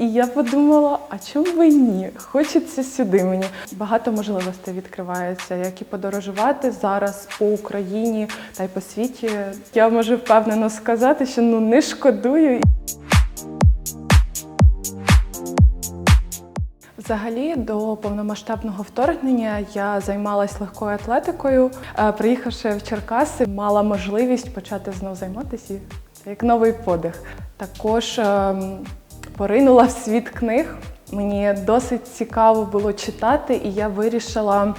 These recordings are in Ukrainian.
І я подумала, а чому би ні? Хочеться сюди мені. Багато можливостей відкривається, як і подорожувати зараз по Україні та й по світі. Я можу впевнено сказати, що ну не шкодую. Взагалі, до повномасштабного вторгнення я займалась легкою атлетикою. Е, Приїхавши в Черкаси, мала можливість почати знов займатися як новий подих. Також ем, поринула в світ книг. Мені досить цікаво було читати, і я вирішила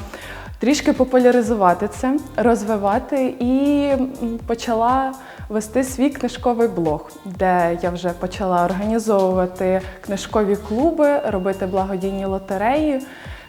трішки популяризувати це, розвивати і почала вести свій книжковий блог, де я вже почала організовувати книжкові клуби, робити благодійні лотереї.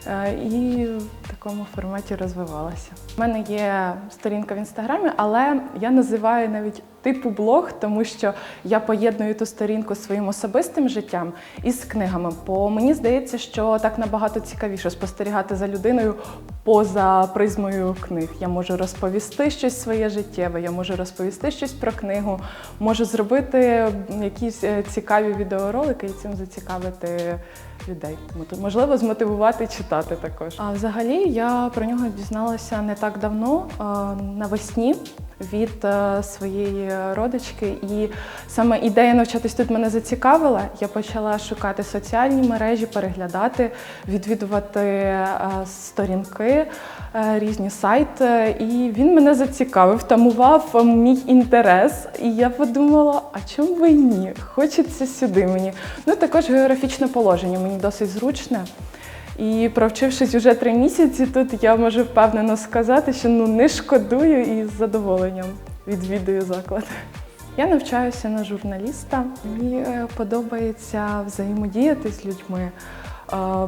е, І в такому форматі розвивалася. У мене є сторінка в інстаграмі, але я називаю навіть типу блог, тому що я поєдную ту сторінку своїм особистим життям із книгами. Бо мені здається, що так набагато цікавіше спостерігати за людиною поза призмою книг. Я можу розповісти щось своє життєве, я можу розповісти щось про книгу, можу зробити якісь е, цікаві відеоролики і цим зацікавити людей. Тому то можливо змотивувати читати також. А взагалі я про нього дізналася не так давно, навесні. Від е, своєї родички, і саме ідея навчатись тут мене зацікавила. Я почала шукати соціальні мережі, переглядати, відвідувати е, сторінки, е, різні сайти. І він мене зацікавив, тамував мій інтерес. І я подумала, а чому і ні? Хочеться сюди мені. Ну також географічне положення мені досить зручне. І провчившись уже три місяці, тут я можу впевнено сказати, що ну не шкодую і з задоволенням відвідую заклад. Я навчаюся на журналіста. Мені е, подобається взаємодіяти з людьми,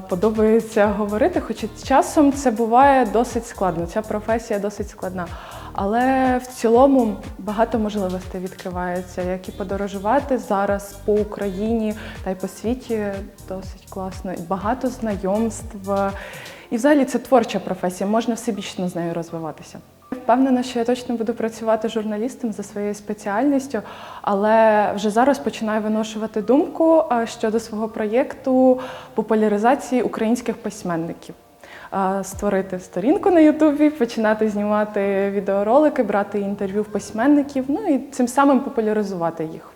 подобається говорити, хоча часом це буває досить складно. Ця професія досить складна. Але в цілому багато можливостей відкривається, як і подорожувати зараз по Україні та й по світі досить класно. І Багато знайомств. І взагалі це творча професія, можна всебічно з нею розвиватися. Впевнена, що я точно буду працювати журналістом за своєю спеціальністю, але вже зараз починаю виношувати думку щодо свого проєкту популяризації українських письменників. Створити сторінку на Ютубі, починати знімати відеоролики, брати інтерв'ю в письменників, ну і цим самим популяризувати їх.